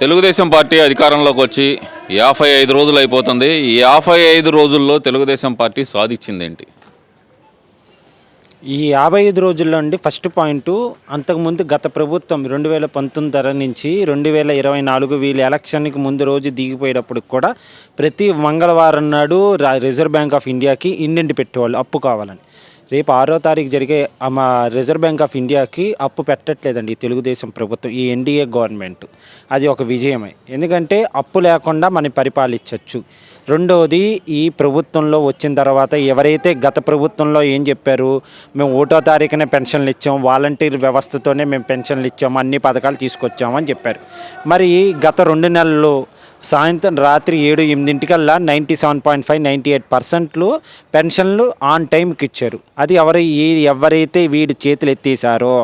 Telugu Desam party అధికారంలోకి వచ్చి యాభై ఐదు రోజులు అయిపోతుంది. ఈ యాభై ఐదు రోజుల్లో తెలుగుదేశం పార్టీ సాధించిందేంటి ఈ యాభై ఐదు రోజుల్లో అండి ఫస్ట్ పాయింట్ అంతకుముందు గత ప్రభుత్వం రెండు వేల పంతొమ్మిది ధర నుంచి రెండు వేల ఇరవై నాలుగు వీళ్ళ ఎలక్షన్కి ముందు రోజు దిగిపోయేటప్పుడు కూడా ప్రతి మంగళవారం నాడు రిజర్వ్ బ్యాంక్ ఆఫ్ ఇండియాకి ఇండెంట్ పెట్టేవాళ్ళు అప్పు కావాలని. రేపు ఆరో తారీఖు జరిగే ఆ మా రిజర్వ్ బ్యాంక్ ఆఫ్ ఇండియాకి అప్పు పెట్టట్లేదండి ఈ తెలుగుదేశం ప్రభుత్వం ఈ ఎన్డీఏ గవర్నమెంట్. అది ఒక విజయమే. ఎందుకంటే అప్పు లేకుండా మనం పరిపాలించవచ్చు రెండవది ఈ ప్రభుత్వంలో వచ్చిన తర్వాత ఎవరైతే గత ప్రభుత్వంలో ఏం చెప్పారు మేము ఒకటో తారీఖునే పెన్షన్లు ఇచ్చాం వాలంటీర్ వ్యవస్థతోనే మేము పెన్షన్లు ఇచ్చాము అన్ని పథకాలు తీసుకొచ్చామని చెప్పారు. మరి గత రెండు నెలల్లో సాయంత్రం రాత్రి ఏడు ఎనిమిదింటికల్లా ninety seven point five ninety eight పర్సెంట్లు పెన్షన్లు ఆన్ టైంకి ఇచ్చారు. అది ఎవరు ఈ ఎవరైతే వీడు చేతులు ఎత్తేసారో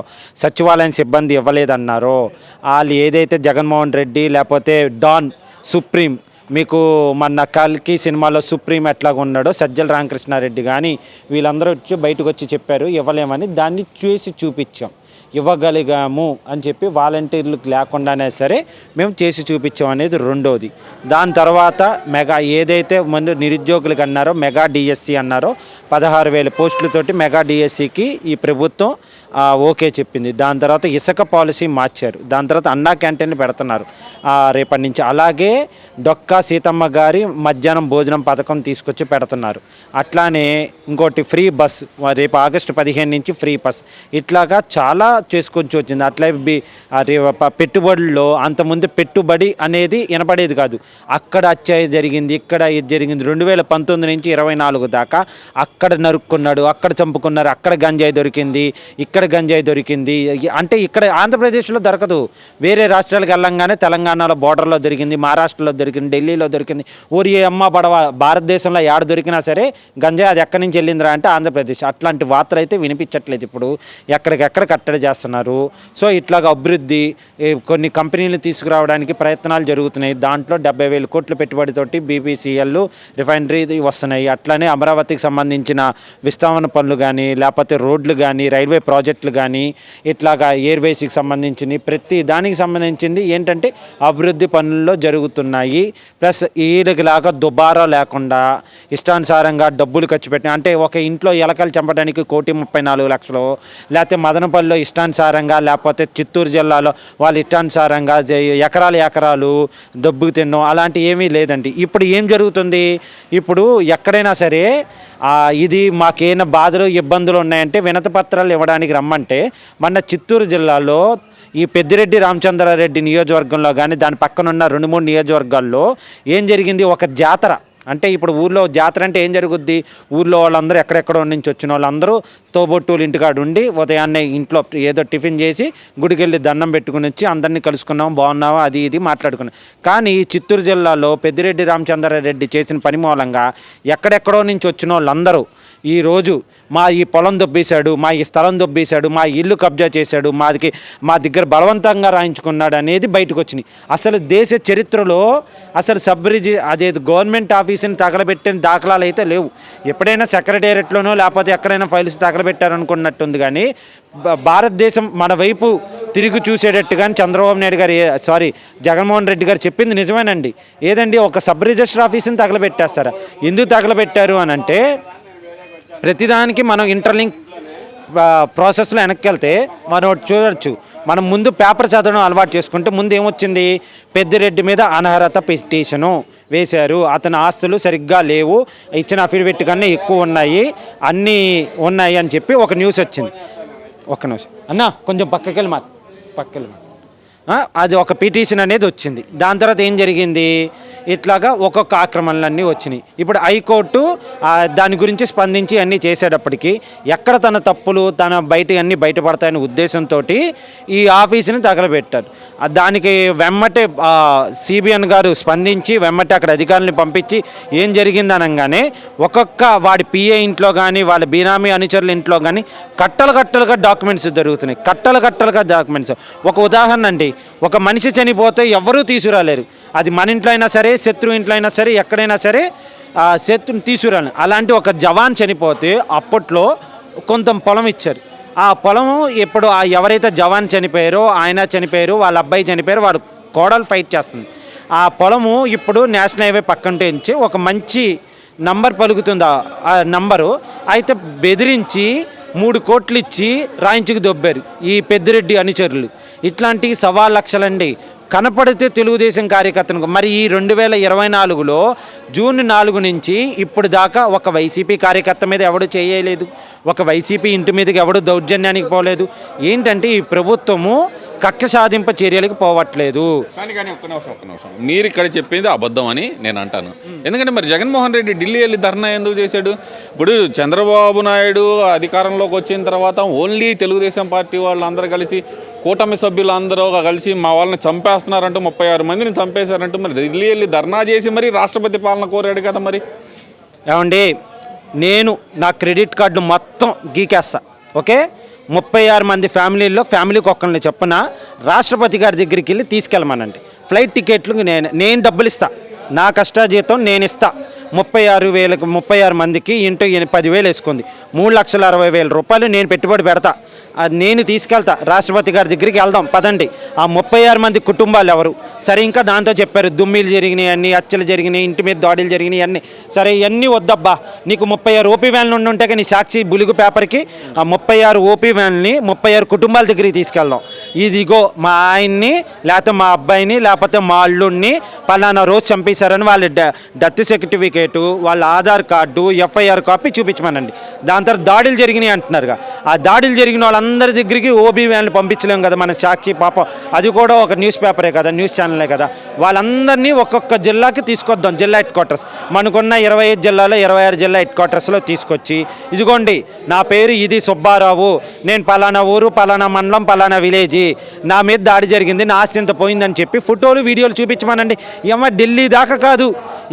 సచివాలయం సిబ్బంది ఇవ్వలేదన్నారో వాళ్ళు ఏదైతే జగన్మోహన్ రెడ్డి లేకపోతే డాన్ సుప్రీం మీకు మన కల్కి సినిమాలో సుప్రీం ఎట్లాగా ఉన్నాడో సజ్జల రామకృష్ణారెడ్డి కానీ వీళ్ళందరూ వచ్చి బయటకు వచ్చి చెప్పారు ఇవ్వలేమని దాన్ని చూసి చూపించాం. ఇవ్వగలిగాము అని చెప్పి వాలంటీర్లకు లేకుండానే సరే మేము చేసి చూపించాం అనేది రెండోది. దాని తర్వాత మెగా ఏదైతే ముందు నిరుద్యోగులకు అన్నారో మెగా డిఎస్సి అన్నారో పదహారు వేల పోస్టులతోటి మెగా డిఎస్సికి ఈ ప్రభుత్వం ఓకే చెప్పింది. దాని తర్వాత ఇసుక పాలసీ మార్చారు. దాని తర్వాత అన్నా క్యాంటీన్ పెడుతున్నారు. రేపటి నుంచి. అలాగే డొక్కా సీతమ్మ గారి మధ్యాహ్నం భోజనం పథకం తీసుకొచ్చి పెడుతున్నారు. అట్లానే ఇంకోటి ఫ్రీ బస్ రేపు ఆగస్టు పదిహేను నుంచి ఫ్రీ బస్. ఇట్లాగా చాలా చేసుకొని వచ్చింది. అట్లా బి ప- పెట్టుబడుల్లో అంతకుముందు పెట్టుబడి అనేది వినపడేది కాదు. అక్కడ అచ్చాయి జరిగింది ఇక్కడ ఇది జరిగింది. రెండు వేల పంతొమ్మిది నుంచి ఇరవై నాలుగు దాకా అక్కడ నరుక్కున్నాడు అక్కడ చంపుకున్నారు అక్కడ గంజాయి దొరికింది ఇక్కడ గంజాయి దొరికింది. అంటే ఇక్కడ ఆంధ్రప్రదేశ్లో దొరకదు. వేరే రాష్ట్రాలకు వెళ్ళంగానే తెలంగాణలో బోర్డర్లో దొరికింది మహారాష్ట్రలో దొరికింది ఢిల్లీలో దొరికింది. ఊరి అమ్మ పడవ భారతదేశంలో ఎక్కడ దొరికినా సరే గంజాయి అది ఎక్కడి నుంచి వెళ్ళిందిరా అంటే ఆంధ్రప్రదేశ్. అట్లాంటి వార్తలు అయితే వినిపించట్లేదు ఇప్పుడు. ఎక్కడికెక్కడ కట్టడి చేస్తున్నారు. సో ఇట్లాగ అభివృద్ధి కొన్ని కంపెనీలు తీసుకురావడానికి ప్రయత్నాలు జరుగుతున్నాయి. దాంట్లో డెబ్బై వేల కోట్ల పెట్టుబడితోటి బీపీసీఎల్ రిఫైనరీ వస్తున్నాయి. అట్లానే అమరావతికి సంబంధించిన విస్తరణ పనులు కానీ లేకపోతే రోడ్లు కానీ రైల్వే ప్రాజెక్ట్ ప్రాజెక్టులు కానీ ఇట్లాగా ఎయిర్వేస్కి సంబంధించింది ప్రతి దానికి సంబంధించింది ఏంటంటే అభివృద్ధి పనుల్లో జరుగుతున్నాయి. ప్లస్ వీళ్ళకిలాగా దుబారా లేకుండా ఇష్టానుసారంగా డబ్బులు ఖర్చు పెట్టిన అంటే ఒక ఇంట్లో ఎలకలు చంపడానికి కోటి ముప్పై నాలుగు లక్షలు లేకపోతే మదనపల్లిలో ఇష్టానుసారంగా లేకపోతే చిత్తూరు జిల్లాలో వాళ్ళ ఇష్టానుసారంగా ఎకరాలు ఎకరాలు దబ్బుకు తినడం అలాంటి ఏమీ లేదండి. ఇప్పుడు ఏం జరుగుతుంది? ఇప్పుడు ఎక్కడైనా సరే ఇది మాకేమైనా బాధలు ఇబ్బందులు ఉన్నాయంటే వినతి పత్రాలు ఇవ్వడానికి రమ్మంటే మన చిత్తూరు జిల్లాలో ఈ పెద్దిరెడ్డి రామచంద్రారెడ్డి నియోజకవర్గంలో కానీ దాని పక్కనున్న రెండు మూడు నియోజకవర్గాల్లో ఏం జరిగింది? ఒక జాతర. అంటే ఇప్పుడు ఊర్లో జాతర అంటే ఏం జరుగుద్ది? ఊర్లో వాళ్ళందరూ ఎక్కడెక్కడో నుంచి వచ్చిన వాళ్ళందరూ తోబొట్టులు ఇంటికాడ ఉండి ఉదయాన్నే ఇంట్లో ఏదో టిఫిన్ చేసి గుడికి వెళ్ళి దండం పెట్టుకుని వచ్చి అందరినీ కలుసుకున్నాం బాగున్నావా? అది ఇది మాట్లాడుకున్నాం. కానీ ఈ చిత్తూరు జిల్లాలో పెద్దిరెడ్డి రామచంద్రారెడ్డి చేసిన పని మూలంగా ఎక్కడెక్కడో నుంచి వచ్చిన వాళ్ళందరూ ఈరోజు మా ఈ పొలం దొబ్బేశాడు మా ఈ స్థలం దొబ్బేశాడు మా ఇల్లు కబ్జా చేశాడు మాదికి మా దగ్గర బలవంతంగా రాయించుకున్నాడు అనేది బయటకు వచ్చినాయి అసలు దేశ చరిత్రలో అసలు సబ్ రిజి అదే గవర్నమెంట్ ఆఫీస్ని తగలబెట్టిన దాఖలాలు అయితే లేవు. ఎప్పుడైనా సెక్రటేరియట్లోనో లేకపోతే ఎక్కడైనా ఫైల్స్ తగలబెట్టారనుకున్నట్టుంది కానీ భ- భారతదేశం మన వైపు తిరిగి చూసేటట్టు కానీ చంద్రబాబు నాయుడు గారు సారీ జగన్మోహన్ రెడ్డి గారు చెప్పింది నిజమేనండి. ఏదండి ఒక సబ్ రిజిస్టర్ ఆఫీస్ని తగలబెట్టేస్తారా? ఎందుకు తగలబెట్టారు అని అంటే ప్రతిదానికి మనం ఇంటర్లింక్ ప్రాసెస్లో వెనక్కి వెళ్తే మనం ఒకటి చూడొచ్చు. మనం ముందు పేపర్ చదవడం అలవాటు చేసుకుంటే ముందు ఏమొచ్చింది? పెద్దిరెడ్డి మీద అనర్హత పిటిషను వేశారు. అతని ఆస్తులు సరిగ్గా లేవు. ఇచ్చిన అఫిడవిట్ కన్నా ఎక్కువ ఉన్నాయి. అన్నీ ఉన్నాయి అని చెప్పి ఒక న్యూస్ వచ్చింది. ఒక న్యూస్ అన్నా కొంచెం పక్కకి వెళ్ళి మా పక్కకి వెళ్ళి అది ఒక పిటిషన్ అనేది వచ్చింది. దాని తర్వాత ఏం జరిగింది? ఇట్లాగా ఒక్కొక్క ఆక్రమణలన్నీ వచ్చినాయి. ఇప్పుడు హైకోర్టు దాని గురించి స్పందించి అన్నీ చేసేటప్పటికీ ఎక్కడ తన తప్పులు తన బయట అన్నీ బయటపడతాయనే ఉద్దేశంతో ఈ ఆఫీసుని తగలబెట్టారు. దానికి వెమ్మటే సిబిఎన్ గారు స్పందించి వెమ్మటే అక్కడ అధికారులను పంపించి ఏం జరిగింది అనగానే ఒక్కొక్క వాడి పిఏ ఇంట్లో కానీ వాళ్ళ బీనామీ అనుచరుల ఇంట్లో కానీ కట్టలు కట్టలుగా డాక్యుమెంట్స్ జరుగుతున్నాయి కట్టలు కట్టలుగా డాక్యుమెంట్స్. ఒక ఉదాహరణ అండి. ఒక మనిషి చనిపోతే ఎవరూ తీసుకురాలేరు. అది మన ఇంట్లో అయినా సరే శత్రువు ఇంట్లో అయినా సరే ఎక్కడైనా సరే శత్రుని తీసుకురాలి. అలాంటి ఒక జవాన్ చనిపోతే అప్పట్లో కొంత పొలం ఇచ్చారు. ఆ పొలం ఇప్పుడు ఆ ఎవరైతే జవాన్ చనిపోయారో ఆయన చనిపోయారు వాళ్ళ అబ్బాయి చనిపోయారు వారు కోడలు ఫైట్ చేస్తుంది. ఆ పొలము ఇప్పుడు నేషనల్ హైవే పక్కన నుంచి ఒక మంచి నంబర్ పలుకుతుంది ఆ- ఆ నంబరు. అయితే బెదిరించి మూడు కోట్లు ఇచ్చి రాయించుకు దొబ్బారు ఈ పెద్దిరెడ్డి అనుచరులు. ఇట్లాంటి సవా లక్షలండి. కనపడితే తెలుగుదేశం కార్యకర్తను మరి ఈ రెండు వేల ఇరవై నాలుగులో జూన్ నాలుగు నుంచి ఇప్పుడు దాకా ఒక వైసీపీ కార్యకర్త మీద ఎవడు చేయలేదు. ఒక వైసీపీ ఇంటి మీదకి ఎవడు దౌర్జన్యానికి పోలేదు. ఏంటంటే ఈ ప్రభుత్వము కక్ష సాధింప చర్యలకు పోవట్లేదు. కానీ కానీ ఒక్క నిమిషం ఒక్క నిమిషం. మీరు ఇక్కడ చెప్పింది అబద్ధం అని నేను అంటాను. ఎందుకంటే మరి జగన్మోహన్ రెడ్డి ఢిల్లీ వెళ్ళి ధర్నా ఎందుకు చేశాడు? ఇప్పుడు చంద్రబాబు నాయుడు అధికారంలోకి వచ్చిన తర్వాత ఓన్లీ తెలుగుదేశం పార్టీ వాళ్ళందరూ కలిసి కూటమి సభ్యులందరూ కలిసి మా వాళ్ళని చంపేస్తున్నారంటూ ముప్పై ఆరు మందిని చంపేశారంటూ మరి ఢిల్లీ వెళ్ళి ధర్నా చేసి మరి రాష్ట్రపతి పాలన కోరాడు కదా మరి. ఏమండి నేను నా క్రెడిట్ కార్డు మొత్తం గీకేస్తా ఓకే? ముప్పై ఆరు మంది ఫ్యామిలీల్లో ఫ్యామిలీకి ఒక్కరిని చెప్పిన రాష్ట్రపతి గారి దగ్గరికి వెళ్ళి తీసుకెళ్ళమనండి. ఫ్లైట్ టికెట్లు నేను నేను డబ్బులు ఇస్తా నా కష్టాజీతం నేను ఇస్తా ముప్పై ఆరు వేలకు ముప్పై ఆరు మందికి ఇంటూ పదివేలు వేసుకుంది. మూడు లక్షల అరవై వేల రూపాయలు నేను పెట్టుబడి పెడతా. అది నేను తీసుకెళ్తా. రాష్ట్రపతి గారి దగ్గరికి వెళ్దాం. పదండి. ఆ ముప్పై ఆరు మంది కుటుంబాలు ఎవరు? సరే ఇంకా దాంతో చెప్పారు. దుమ్మిలు జరిగినాయి అన్ని హత్యలు జరిగినాయి ఇంటి మీద దాడులు జరిగినాయి అన్ని. సరే ఇవన్నీ వద్దబ్బా. నీకు ముప్పై ఆరు ఓపీ వ్యాన్లు ఉండి ఉంటే నీ సాక్షి బులుగు పేపర్కి ఆ ముప్పై ఆరు ఓపీ వ్యాన్ని ముప్పై ఆరు కుటుంబాల దగ్గరికి తీసుకెళ్దాం. ఇదిగో మా ఆయన్ని లేకపోతే మా అబ్బాయిని లేకపోతే మా అల్లుడిని పలానా రోజు చంపేశారని వాళ్ళ డ- సెక్రటరీ సర్టిఫికేటు వాళ్ళ ఆధార్ కార్డు ఎఫ్ఐఆర్ కాపీ చూపించమనండి. దాని తర్వాత దాడులు జరిగినాయి అంటున్నారుగా. ఆ దాడులు జరిగిన వాళ్ళందరి దగ్గరికి ఓబీ వ్యాన్లు పంపించలేం కదా మన సాక్షి పాపం. అది కూడా ఒక న్యూస్ పేపరే కదా న్యూస్ ఛానలే కదా. వాళ్ళందరినీ ఒక్కొక్క జిల్లాకి తీసుకొద్దాం జిల్లా హెడ్ క్వార్టర్స్. మనకున్న ఇరవై ఐదు జిల్లాలో ఇరవై ఆరు జిల్లా హెడ్ క్వార్టర్స్లో తీసుకొచ్చి ఇదిగోండి నా పేరు ఇది సుబ్బారావు. నేను పలానా ఊరు పలానా మండలం పలానా విలేజీ. నా మీద దాడి జరిగింది నా ఆస్తి ఇంత పోయిందని చెప్పి ఫోటోలు వీడియోలు చూపించమనండి. ఏమో ఢిల్లీ దాకా కాదు.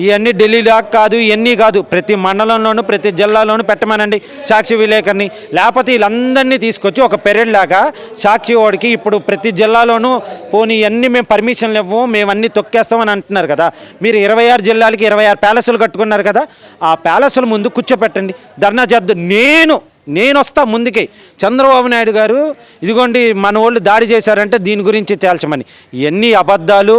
ఇవన్నీ ఢిల్లీ దాకా కాదు ఇవన్నీ కాదు ప్రతి మండలంలోనూ ప్రతి జిల్లాలోనూ పెట్టమనండి సాక్షి విలేకరిని. లేకపోతే వీళ్ళందరినీ తీసుకొచ్చి ఒక పెరేడ్ లాగా సాక్షి వాడికి ఇప్పుడు ప్రతి జిల్లాలోనూ పోనీ ఇవన్నీ మేము పర్మిషన్లు ఇవ్వము మేము అన్నీ తొక్కేస్తామని అంటున్నారు కదా. మీరు ఇరవై ఆరు జిల్లాలకి ఇరవై ఆరు ప్యాలెస్లు కట్టుకున్నారు కదా ఆ ప్యాలెస్ల ముందు కూర్చోపెట్టండి. ధర్నా చేద్దాం నేను నేను వస్తా ముందుకే. చంద్రబాబు నాయుడు గారు ఇదిగోండి మన వాళ్ళు దాడి చేశారంటే దీని గురించి తేల్చమని. ఎన్ని అబద్ధాలు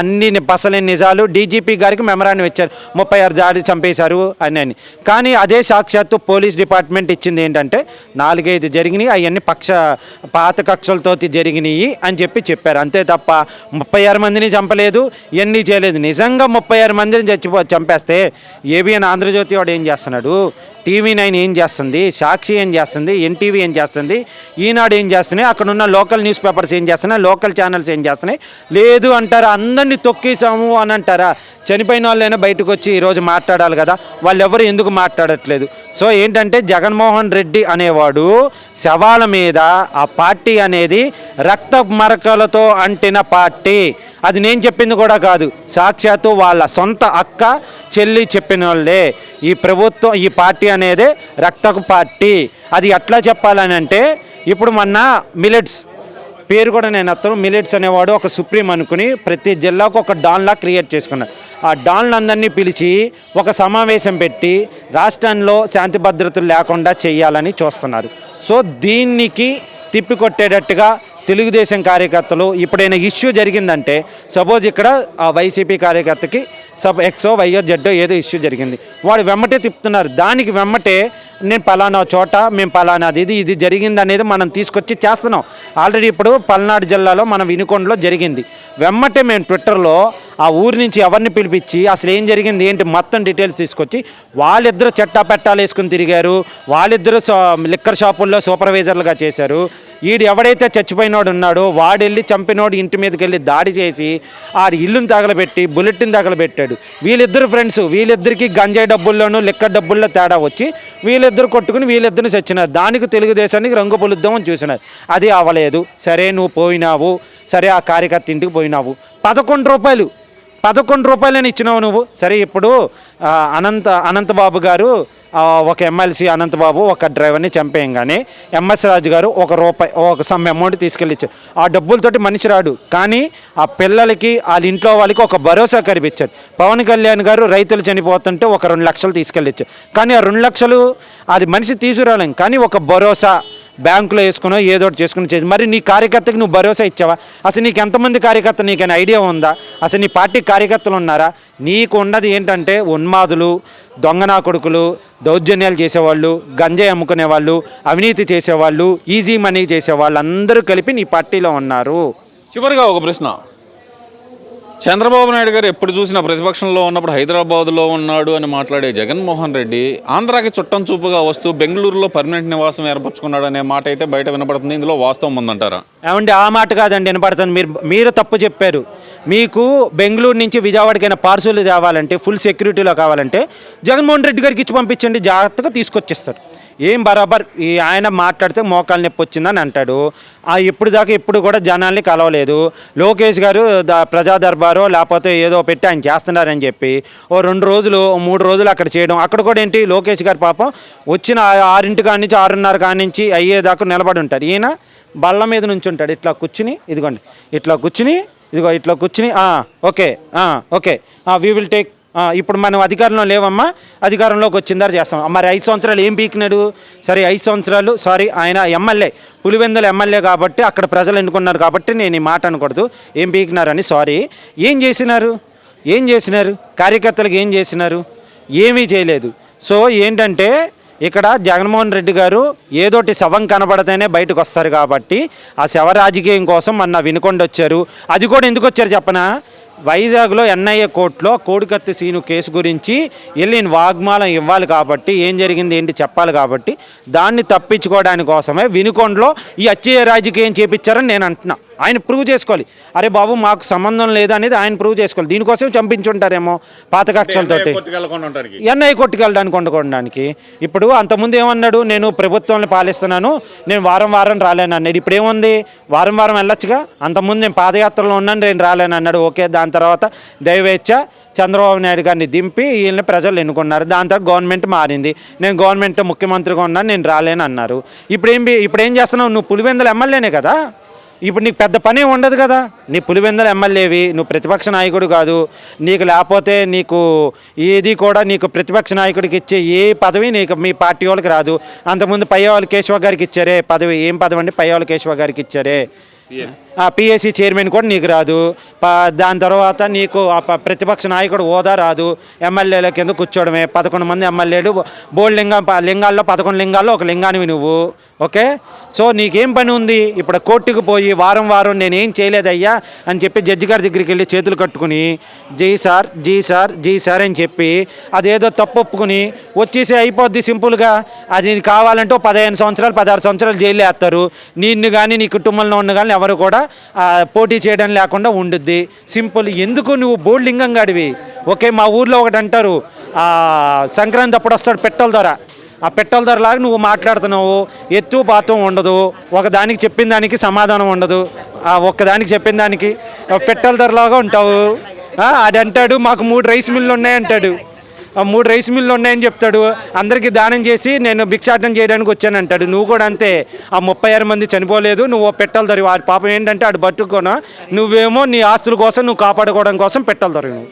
అన్ని బసలేని నిజాలు డీజీపీ గారికి మెమరాన్ని ఇచ్చారు. ముప్పై ఆరు దాడి చంపేశారు అని అని. కానీ అదే సాక్షాత్తు పోలీస్ డిపార్ట్మెంట్ ఇచ్చింది ఏంటంటే నాలుగైదు జరిగినాయి అవన్నీ పక్ష పాత కక్షలతో జరిగినాయి అని చెప్పి చెప్పారు. అంతే తప్ప ముప్పై ఆరు మందిని చంపలేదు ఎన్ని చేయలేదు. నిజంగా ముప్పై ఆరు మందిని చచ్చిపో చంపేస్తే ఏబిఎన్ ఆంధ్రజ్యోతి వాడు ఏం చేస్తున్నాడు? టీవీ నైన్ ఏం చేస్తుంది? సాక్షి ఏం చేస్తుంది? ఎన్టీవీ ఏం చేస్తుంది? ఈనాడు ఏం చేస్తున్నాయి? అక్కడ ఉన్న లోకల్ న్యూస్ పేపర్స్ ఏం చేస్తున్నాయి? లోకల్ ఛానల్స్ ఏం చేస్తున్నాయి? లేదు అంటారా? అందరినీ తొక్కేసాము అని అంటారా? చనిపోయిన వాళ్ళైనా బయటకు వచ్చి ఈరోజు మాట్లాడాలి కదా? వాళ్ళు ఎవరు ఎందుకు మాట్లాడట్లేదు? సో ఏంటంటే జగన్మోహన్ రెడ్డి అనేవాడు శవాల మీద ఆ పార్టీ అనేది రక్త మరకలతో అంటిన పార్టీ. అది నేను చెప్పింది కూడా కాదు. సాక్షాత్తు వాళ్ళ సొంత అక్క చెల్లి చెప్పిన వాళ్ళే ఈ ప్రభుత్వం ఈ పార్టీ అనేది రక్తపు పార్టీ. అది ఎట్లా చెప్పాలని అంటే ఇప్పుడు మొన్న మిలెట్స్ పేరు కూడా నేను అతను మిలెట్స్ అనేవాడు ఒక సుప్రీం అనుకుని ప్రతి జిల్లాకు ఒక డాన్లా క్రియేట్ చేసుకున్నాడు. ఆ డాన్లందరినీ పిలిచి ఒక సమావేశం పెట్టి రాష్ట్రంలో శాంతి భద్రతలు లేకుండా చేయాలని చూస్తున్నారు. సో దీనికి తిప్పికొట్టేటట్టుగా తెలుగుదేశం కార్యకర్తలు ఇప్పుడైనా ఇష్యూ జరిగిందంటే సపోజ్ ఇక్కడ ఆ వైసీపీ కార్యకర్తకి సబ్ ఎక్సో వైయో జెడ్డో ఏదో ఇష్యూ జరిగింది. వాడు వెమ్మటే తిప్పుతున్నారు. దానికి వెమ్మటే నేను పలానా చోట మేము పలానాది ఇది ఇది జరిగింది అనేది మనం తీసుకొచ్చి చేస్తున్నాం. ఆల్రెడీ ఇప్పుడు పల్నాడు జిల్లాలో మన వినుకొండలో జరిగింది. వెమ్మటే మేము ట్విట్టర్లో ఆ ఊరి నుంచి ఎవరిని పిలిపించి అసలు ఏం జరిగింది ఏంటి మొత్తం డీటెయిల్స్ తీసుకొచ్చి వాళ్ళిద్దరూ చెట్టా పెట్టాలు వేసుకుని తిరిగారు. వాళ్ళిద్దరూ లిక్కర్ షాపుల్లో సూపర్వైజర్లుగా చేశారు. వీడు ఎవడైతే చంపినోడు ఉన్నాడు వాడు చంపినోడు ఇంటి మీదకి వెళ్ళి దాడి చేసి ఆ ఇల్లుని తగలబెట్టి బుల్లెట్ని తగలబెట్టాడు. వీళ్ళిద్దరు ఫ్రెండ్స్ వీళ్ళిద్దరికి గంజాయి డబ్బుల్లోనూ లెక్క డబ్బుల్లో తేడా వచ్చి వీళ్ళిద్దరు కొట్టుకుని వీళ్ళిద్దరిని చచ్చినారు. దానికి తెలుగుదేశానికి రంగు పొలుద్దామని చూసినారు. అది అవ్వలేదు సరే నువ్వు పోయినావు. సరే ఆ కార్యకర్త ఇంటికి పోయినావు. పదకొండు రూపాయలు పదకొండు రూపాయలని ఇచ్చినావు నువ్వు. సరే ఇప్పుడు అనంత అనంతబాబు గారు ఒక ఎమ్మెల్సీ అనంతబాబు ఒక డ్రైవర్ని చంపేయంగానే ఎంఎస్ రాజు గారు ఒక రూపాయి ఒక సమ్ అమౌంట్ తీసుకెళ్ళిచ్చారు. ఆ డబ్బులతోటి మనిషి రాడు. కానీ ఆ పిల్లలకి వాళ్ళ ఇంట్లో వాళ్ళకి ఒక భరోసా కనిపించారు పవన్ కళ్యాణ్ గారు రైతులు చనిపోతుంటే ఒక రెండు లక్షలు తీసుకెళ్ళిచ్చారు. కానీ ఆ రెండు లక్షలు అది మనిషి తీసుకురాలేం. కానీ ఒక భరోసా బ్యాంకులో వేసుకునో ఏదో ఒకటి చేసుకుని చేసి మరి నీ కార్యకర్తకి నువ్వు భరోసా ఇచ్చావా? అసలు నీకు ఎంతమంది కార్యకర్త నీకైనా ఐడియా ఉందా? అసలు నీ పార్టీ కార్యకర్తలు ఉన్నారా? నీకు ఉన్నది ఏంటంటే ఉన్మాదులు దొంగనా కొడుకులు దౌర్జన్యాలు చేసేవాళ్ళు గంజాయి అమ్ముకునే వాళ్ళు అవినీతి చేసేవాళ్ళు ఈజీ మనీ చేసేవాళ్ళు అందరూ కలిపి నీ పార్టీలో ఉన్నారు. చివరిగా ఒక ప్రశ్న. చంద్రబాబు నాయుడు గారు ఎప్పుడు చూసినా ప్రతిపక్షంలో ఉన్నప్పుడు హైదరాబాద్లో ఉన్నాడు అని మాట్లాడే జగన్మోహన్ రెడ్డి ఆంధ్రాకి చుట్టం చూపుగా వస్తూ బెంగళూరులో పర్మనెంట్ నివాసం ఏర్పరచుకున్నాడు అనే మాట అయితే బయట వినపడుతుంది. ఇందులో వాస్తవం ఉందంటారా? ఏమండి ఆ మాట కాదండి వినపడుతుంది. మీరు మీరు తప్పు చెప్పారు. మీకు బెంగళూరు నుంచి విజయవాడకైనా పార్సల్ తేవాలంటే ఫుల్ సెక్యూరిటీలో కావాలంటే జగన్మోహన్ రెడ్డి గారికి ఇచ్చి పంపించండి జాగ్రత్తగా తీసుకొచ్చేస్తారు. ఏం బరాబర్ ఈ ఆయన మాట్లాడితే మోకాలు నొప్పి వచ్చిందని అంటాడు. ఆ ఇప్పుడు దాకా ఎప్పుడు కూడా జనాల్ని కలవలేదు. లోకేష్ గారు ద ప్రజా దర్బారో లేకపోతే ఏదో పెట్టి ఆయన చేస్తున్నారని చెప్పి ఓ రెండు రోజులు మూడు రోజులు అక్కడ చేయడం. అక్కడ కూడా ఏంటి లోకేష్ గారు పాపం వచ్చిన ఆరింటి కాడి నుంచి ఆరున్నర కాడి నుంచి అయ్యేదాకా నిలబడి ఉంటారు ఈయన బల్ల మీద నుంచి ఉంటాడు. ఇట్లా కూర్చుని ఇదిగోండి ఇట్లా కూర్చుని ఇదిగో ఇట్లా కూర్చుని okay okay we will take ఇప్పుడు మనం అధికారంలో లేవమ్మా అధికారంలోకి వచ్చిందారు చేస్తాం. మరి ఐదు సంవత్సరాలు ఏం పీకినాడు? సరే ఐదు సంవత్సరాలు సారీ ఆయన ఎమ్మెల్యే పులివెందుల ఎమ్మెల్యే కాబట్టి అక్కడ ప్రజలు ఎన్నుకున్నారు కాబట్టి నేను ఈ మాట అనకూడదు. ఏం పీకినారని సారీ. ఏం చేసినారు? ఏం చేసినారు? కార్యకర్తలకు ఏం చేసినారు? ఏమీ చేయలేదు. సో ఏంటంటే ఇక్కడ జగన్మోహన్ రెడ్డి గారు ఏదోటి శవం కనబడితేనే బయటకు వస్తారు కాబట్టి ఆ శవ రాజకీయం కోసం మొన్న వినుకొండ వచ్చారు అది కూడా ఎందుకు వచ్చారు చెప్పనా? వైజాగ్లో ఎన్ఐఏ కోర్టులో కోడికత్తి సీను కేసు గురించి వెళ్ళిన వాగ్మాలం ఇవ్వాలి కాబట్టి ఏం జరిగింది ఏంటి చెప్పాలి కాబట్టి దాన్ని తప్పించుకోవడానికి కోసమే వినుకొండలో ఈ అచ్చయ్య రాజకీయం చేపించారని నేను అంటున్నా. ఆయన ప్రూవ్ చేసుకోవాలి. అరే బాబు మాకు సంబంధం లేదు అనేది ఆయన ప్రూవ్ చేసుకోవాలి. దీనికోసం చంపించుంటారేమో పాత కక్షలతోటి ఎన్ఐ కొట్టుకెళ్ళడానికి వండుకోవడానికి ఇప్పుడు అంతకుముందు ఏమన్నాడు? నేను ప్రభుత్వాన్ని పాలిస్తున్నాను నేను వారం వారం రాలేను అన్నాడు. ఇప్పుడు ఏముంది? వారం వారం వెళ్ళొచ్చుగా? అంతకుముందు నేను పాదయాత్రలో ఉన్నాను నేను రాలేను అన్నాడు. ఓకే దాని తర్వాత దైవేచ్ఛ చంద్రబాబు నాయుడు గారిని దింపి వీళ్ళని ప్రజలు ఎన్నుకున్నారు. దాని తర్వాత గవర్నమెంట్ మారింది. నేను గవర్నమెంట్ ముఖ్యమంత్రిగా ఉన్నాను నేను రాలేను అన్నారు. ఇప్పుడు ఏం ఇప్పుడు ఏం చేస్తున్నావు? నువ్వు పులివెందుల ఎమ్మెల్యేనే కదా? ఇప్పుడు నీకు పెద్ద పని ఉండదు కదా. నీ పులివెందల ఎమ్మెల్యేవి నువ్వు ప్రతిపక్ష నాయకుడు కాదు. నీకు లేకపోతే నీకు ఏది కూడా నీకు ప్రతిపక్ష నాయకుడికి ఇచ్చే ఏ పదవి నీకు మీ పార్టీ వాళ్ళకి రాదు. అంతకుముందు పయ్యవాళ్ళు కేశవ గారికి ఇచ్చారే పదవి ఏం పదవి అండి పయ్యవాళ్ళు కేశవ గారికి ఇచ్చారే ఆ పిఎస్సి చైర్మన్ కూడా నీకు రాదు. దాని తర్వాత నీకు ఆ ప- ప్రతిపక్ష నాయకుడు హోదా రాదు. ఎమ్మెల్యేల కింద కూర్చోవడమే? పదకొండు మంది ఎమ్మెల్యేలు బోల్డ్ లింగం ప- లింగాల్లో పదకొండు లింగాల్లో ఒక లింగానివి నువ్వు. ఓకే? సో నీకేం పని ఉంది? ఇప్పుడు కోర్టుకు పోయి వారం వారం నేనేం చేయలేదయ్యా అని చెప్పి జడ్జి గారి దగ్గరికి వెళ్ళి చేతులు కట్టుకుని ji sir ji sir ji sir అని చెప్పి అదేదో తప్పు ఒప్పుకుని వచ్చేసి అయిపోద్ది సింపుల్గా. అది నీకు కావాలంటే పదిహేను సంవత్సరాలు పదహారు సంవత్సరాలు జైలు వేస్తారు. నిన్ను కానీ నీ కుటుంబంలో ఉన్న కానీ ఎవరు కూడా పోటీ చేయడం లేకుండా ఉండుద్ది. సింపుల్. ఎందుకు నువ్వు బోల్డ్ లింగం ఓకే మా ఊర్లో ఒకటి అంటారు సంక్రాంతి అప్పుడు వస్తాడు పెట్రోల్ ధర. ఆ పెట్రోల్ ధర లాగా నువ్వు మాట్లాడుతున్నావు. ఎత్తు పాతం ఉండదు. ఒక దానికి చెప్పిన దానికి సమాధానం ఉండదు. ఒక్కదానికి చెప్పిన దానికి. పెట్టల ధరలాగా ఉంటావు. అది అంటాడు మాకు మూడు రైస్ మిల్లు ఉన్నాయంటాడు. అంటాడు మూడు రైస్ మిల్లు ఉన్నాయని చెప్తాడు. అందరికీ దానం చేసి నేను భిక్షాటన చేయడానికి వచ్చాను అంటాడు. నువ్వు కూడా అంతే. ఆ ముప్పై ఆరు మంది చనిపోలేదు. నువ్వు పెట్టాలి దొరివి వాడి పాపం ఏంటంటే ఆడు పట్టుకోనా నువ్వేమో నీ ఆస్తుల కోసం నువ్వు కాపాడుకోవడం కోసం పెట్టాలి దొరివి